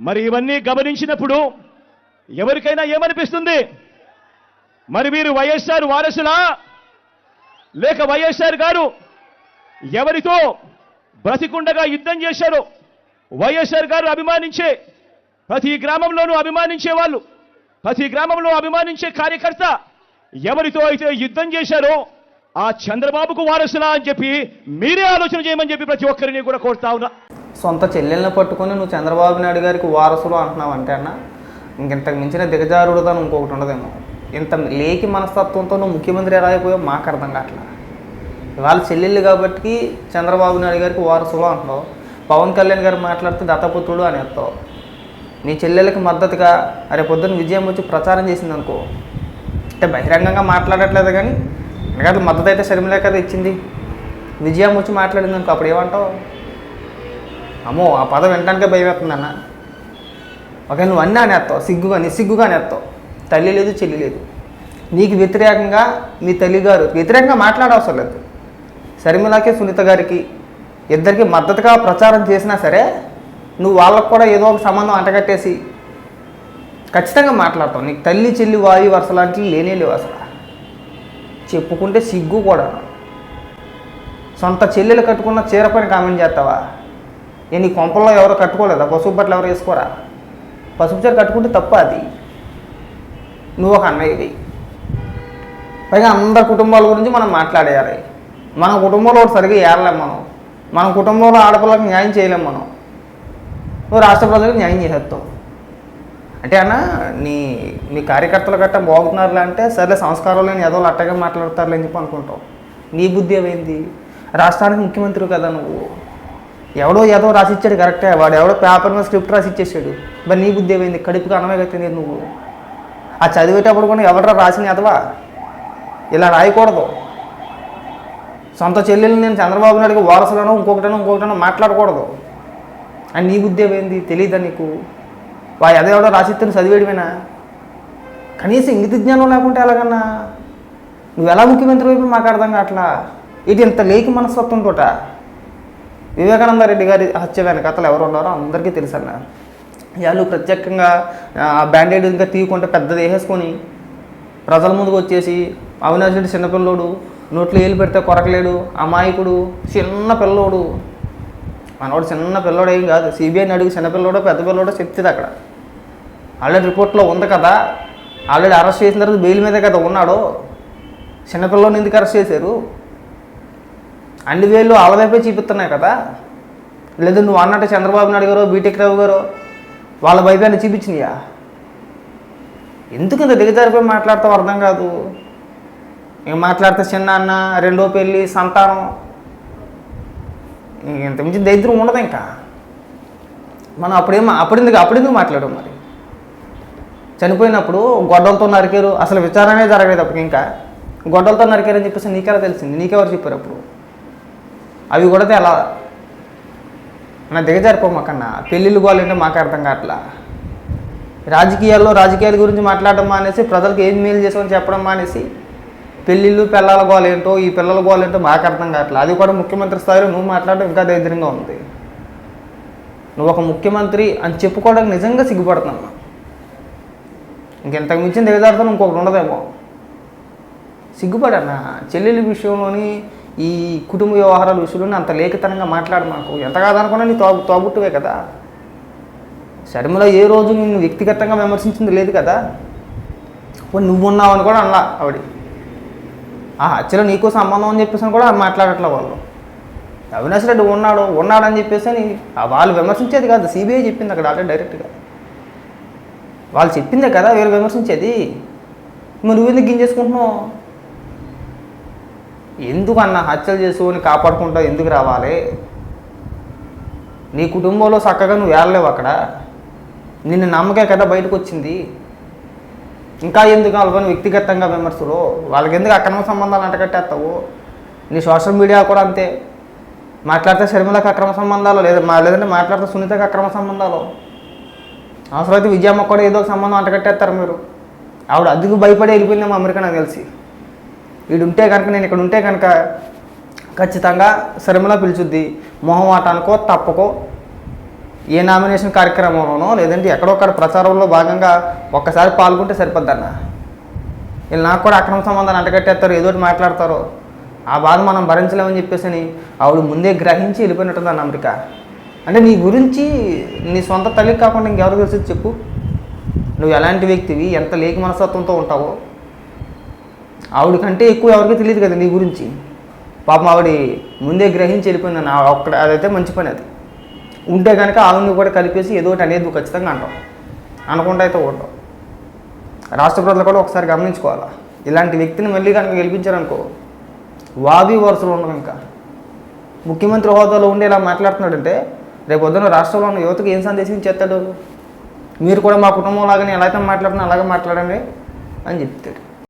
మరి ఇవన్నీ గమనించినప్పుడు ఎవరికైనా ఏమనిపిస్తుంది? మరి వీరు వైఎస్ఆర్ వారసులా? లేక వైఎస్ఆర్ గారు ఎవరితో బ్రతికుండగా యుద్ధం చేశారు? వైఎస్ఆర్ గారు అభిమానించే ప్రతి గ్రామంలోనూ అభిమానించే వాళ్ళు ప్రతి గ్రామంలో అభిమానించే కార్యకర్త ఎవరితో అయితే యుద్ధం చేశారో ఆ చంద్రబాబుకు వారసులా అని చెప్పి మీరే ఆలోచన చేయమని చెప్పి ప్రతి ఒక్కరిని కూడా కోరుతా ఉన్నా. సొంత చెల్లెల్ని పట్టుకొని నువ్వు చంద్రబాబు నాయుడు గారికి వారసులు అంటున్నావు అంటే అన్న ఇంకింతకు మించిన దిగజారుడుదని ఇంకొకటి ఉండదేమో. ఇంత లేకి మనస్తత్వంతో నువ్వు ముఖ్యమంత్రి ఎలా అయిపోయావు మాకు అర్థం కావట్లా. ఇవాళ చెల్లెళ్ళు కాబట్టి చంద్రబాబు నాయుడు గారికి వారసులు అంటున్నావు. పవన్ కళ్యాణ్ గారు మాట్లాడితే దత్తపుత్రుడు అని చెప్తావు నీ చెల్లెళ్ళకి మద్దతుగా అరే పొద్దున్న విజయం వచ్చి ప్రచారం చేసింది అనుకో అంటే బహిరంగంగా మాట్లాడట్లేదు కానీ ఎందుకంటే మద్దతు అయితే షర్మిలే కదా ఇచ్చింది. విజయం వచ్చి మాట్లాడింది అనుకో అప్పుడు ఏమంటావు? అమ్మో ఆ పదం వినటానికే భయం వేస్తుందన్న ఒక నువ్వు అన్నీ అనేస్తావు సిగ్గుగా నిస్సిగ్గుగా అనేస్తావు తల్లి లేదు చెల్లి లేదు. నీకు వ్యతిరేకంగా మీ తల్లి గారు వ్యతిరేకంగా మాట్లాడవసరం లేదు. శర్మిలాకి సునీత గారికి ఇద్దరికి మద్దతుగా ప్రచారం చేసినా సరే నువ్వు వాళ్ళకు కూడా ఏదో ఒక సంబంధం అంటగట్టేసి ఖచ్చితంగా మాట్లాడతావు. నీకు తల్లి చెల్లి వాయు వరుస లాంటివి లేనే లేవు అసలు. చెప్పుకుంటే సిగ్గు కూడా. సొంత చెల్లెలు కట్టుకున్న చీర పని కామెంట్ చేస్తావా? నేను నీ కొంపల్లో ఎవరు కట్టుకోలేదా? పసుపు బట్టలు ఎవరు వేసుకోరా? పసుపు చీర కట్టుకుంటే తప్ప అది. నువ్వు ఒక అన్నయ్యవి. పైగా అందరి కుటుంబాల గురించి మనం మాట్లాడేయాలి. మన కుటుంబంలో ఒకటి సరిగ్గా ఏరలేం మనం. మన కుటుంబంలో ఆడపిల్లలకు న్యాయం చేయలేం మనం. నువ్వు రాష్ట్ర ప్రజలకు న్యాయం చేసేస్తావు. అంటే అన్న నీ మీ కార్యకర్తలు గట్టా బాగుతున్నారులే అంటే సరే సంస్కారం లేని ఏదో అట్టగా మాట్లాడతారులే అని చెప్పి అనుకుంటావు. నీ బుద్ధి ఏమైంది? రాష్ట్రానికి ముఖ్యమంత్రి కదా నువ్వు. ఎవడో ఏదో రాసిచ్చాడు కరెక్టే వాడు ఎవడో పేపర్ మీద స్క్రిప్ట్ రాసిచ్చేసాడు. మరి నీ బుద్ధి ఏమైంది? కడుపుకి అన్నమే తినేది నువ్వు. ఆ చదివేటప్పుడు కూడా ఎవడరా రాసిన ఎదవా? ఇలా రాయకూడదు. సొంత చెల్లెలు నేను చంద్రబాబు నాయుడుకి వారసులను ఇంకొకటనో ఇంకొకటనో మాట్లాడకూడదు. అని నీ బుద్ధి ఏమైంది? తెలియదా నీకు? వా ఎదవడో రాసిస్తే చదివేయడమేనా? కనీసం ఇంగిత జ్ఞానం లేకుంటే ఎలాగన్నా? నువ్వు ఎలా ముఖ్యమంత్రి వైపు మాకు అర్థం కావట్లా ఇటు ఇంత లేకి మనస్తత్వంతో వివేకానంద రెడ్డి గారి హత్య వెనకాతలు ఎవరు ఉన్నారో అందరికీ తెలుసు అన్న వాళ్ళు ప్రత్యేకంగా ఆ బ్యాండేడ్ ఇంకా తీయకుండా పెద్దది వేసేసుకొని ప్రజల ముందుకు వచ్చేసి అవినాష్ రెడ్డి చిన్నపిల్లోడు నోట్లో ఏలు పెడితే కొరకలేడు అమాయకుడు చిన్న పిల్లోడు. మనవాడు చిన్న పిల్లోడు ఏం కాదు సిబిఐని అడిగి చిన్న పిల్లోడో పెద్ద పిల్లోడో చెప్తుంది అక్కడ. ఆల్రెడీ రిపోర్ట్లో ఉంది కదా ఆల్రెడీ అరెస్ట్ చేసిన తర్వాత బెయిల్ మీదే కదా ఉన్నాడు చిన్నపిల్లని ఎందుకు అరెస్ట్ చేశారు? అన్ని వేళ్ళు వాళ్ళ వైపే చూపిస్తున్నాయి కదా. లేదు నువ్వు అన్నట్టు చంద్రబాబు నాయుడు గారు బీటెక్ రావు గారు వాళ్ళ వైపే అని చూపించినాయా? ఎందుకు ఇంత దిగజారిపోయి మాట్లాడతావు అర్థం కాదు. ఇంక మాట్లాడితే చిన్న అన్న రెండో పెళ్ళి సంతానం. ఇంత మించి దరిద్రం ఉండదు ఇంకా. మనం అప్పుడేం అప్పుడెందుకు అప్పుడెందుకు మాట్లాడడం మరి? చనిపోయినప్పుడు గొడ్డలతో నరికారు అసలు విచారణే జరగలేదు అప్పుడు ఇంకా. గొడ్డలతో నరికారని చెప్పేసి నీకెలా తెలిసింది? నీకెవరు చెప్పారు అప్పుడు? అవి కూడా ఎలా నా దిగజారిపోమాకన్నా పెళ్ళిళ్ళు పోవాలంటే మాకు అర్థం కావట్లా. రాజకీయాల్లో రాజకీయాల గురించి మాట్లాడడం మానేసి ప్రజలకు ఏం మేలు చేసామని చెప్పడం మానేసి పెళ్ళిళ్ళు పిల్లల గోలేంటో ఈ పిల్లల గోలేంటో మాకు అర్థం కావట్లా. అది కూడా ముఖ్యమంత్రి స్థాయిలో నువ్వు మాట్లాడడం ఇంకా దరిద్రంగా ఉంది. నువ్వు ఒక ముఖ్యమంత్రి అని చెప్పుకోవడానికి నిజంగా సిగ్గుపడుతున్నాను ఇంకెంతకు మించిన దిగజారుతాను ఇంకొకటి ఉండదేమో. సిగ్గుపడన్నా. చెల్లెలి విషయంలోని ఈ కుటుంబ వ్యవహారాల విషయంలో అంత లేఖితనంగా మాట్లాడు మాకు. ఎంత కాదనుకున్నా నీ తోబు తోబుట్టువే కదా. శర్మిల ఏ రోజు నిన్ను వ్యక్తిగతంగా విమర్శించింది లేదు కదా. పోనీ నువ్వు ఉన్నావు అని కూడా అనలా ఆవిడ. ఆ హత్యలో నీకు సంబంధం అని చెప్పేసి అని కూడా మాట్లాడట్లే వాళ్ళు. అవినాష్ రెడ్డి ఉన్నాడు ఉన్నాడని చెప్పేసి అని ఆ వాళ్ళు విమర్శించేది కాదు. సిబిఐ చెప్పింది అక్కడ ఆల్రెడీ డైరెక్ట్గా. వాళ్ళు చెప్పిందే కదా వీళ్ళు విమర్శించేది. మరి నువ్వు ఎందుకు గింజేసుకుంటున్నావు? ఎందుకు అన్న హత్యలు చేసుకొని కాపాడుకుంటా ఎందుకు రావాలి? నీ కుటుంబంలో చక్కగా నువ్వు వెళ్ళలేవు అక్కడ. నిన్ను నమ్మకే కదా బయటకు వచ్చింది ఇంకా ఎందుకు వాళ్ళని వ్యక్తిగతంగా విమర్శలు? వాళ్ళకి ఎందుకు అక్రమ సంబంధాలు అంటకట్టేస్తావు నీ సోషల్ మీడియా కూడా అంతే. మాట్లాడితే శర్మిలకు అక్రమ సంబంధాలు లేదా మా లేదంటే మాట్లాడితే సునీతకు అక్రమ సంబంధాలు. అవసరమైతే విజయమ్మ కూడా ఏదో ఒక సంబంధం అంటకట్టేస్తారు మీరు. ఆవిడ అందుకు భయపడి వెళ్ళిపోయిందేమో అమెరికా నాకు తెలిసి. వీడు ఉంటే కనుక నేను ఇక్కడ ఉంటే కనుక ఖచ్చితంగా శర్మిల పిలుచుద్ది. మొహం ఆటానికో తప్పకో ఏ నామినేషన్ కార్యక్రమంలోనో లేదంటే ఎక్కడొక్కడ ప్రచారంలో భాగంగా ఒక్కసారి పాల్గొంటే సరిపోద్దన్న. వీళ్ళు నాకు కూడా అక్రమ సంబంధాన్ని అంటగట్టేస్తారు ఏదోటి మాట్లాడతారో. మాట్లాడతారు ఆ బాధ మనం భరించలేమని చెప్పేసి అని ఆవిడ ముందే గ్రహించి వెళ్ళిపోయినట్టుందన్న అమెరికా అంటే నీ గురించి నీ సొంత తల్లికి కాకుండా ఇంకెవరు తెలిసి చెప్పు. నువ్వు ఎలాంటి వ్యక్తివి ఎంత లేక మనస్తత్వంతో ఉంటావో. ఆవిడ కంటే ఎక్కువ ఎవరికి తెలియదు కదా నీ గురించి. పాపం ఆవిడ ముందే గ్రహించి వెళ్ళిపోయిందన్న ఆ ఒక్కడ అదైతే మంచి పని అది. ఉంటే కనుక ఆవిడని కూడా కలిపేసి ఏదో ఒకటి అనేది ఖచ్చితంగా అంటాం. అనకుండా అయితే ఉండవు. రాష్ట్ర ప్రజలు కూడా ఒకసారి గమనించుకోవాలా? ఇలాంటి వ్యక్తిని మళ్ళీ కనుక గెలిపించారనుకో వావి వరుసలు ఉండవు ఇంకా ముఖ్యమంత్రి హోదాలో ఉండి ఇలా మాట్లాడుతున్నాడంటే రేపు పొద్దున రాష్ట్రంలో ఉన్న యువతకు ఏం సందేశం చేస్తాడు మీరు కూడా మా కుటుంబం లాగానే ఎలా అయితే మాట్లాడుతున్నా అలాగే మాట్లాడండి అని చెప్తాడు.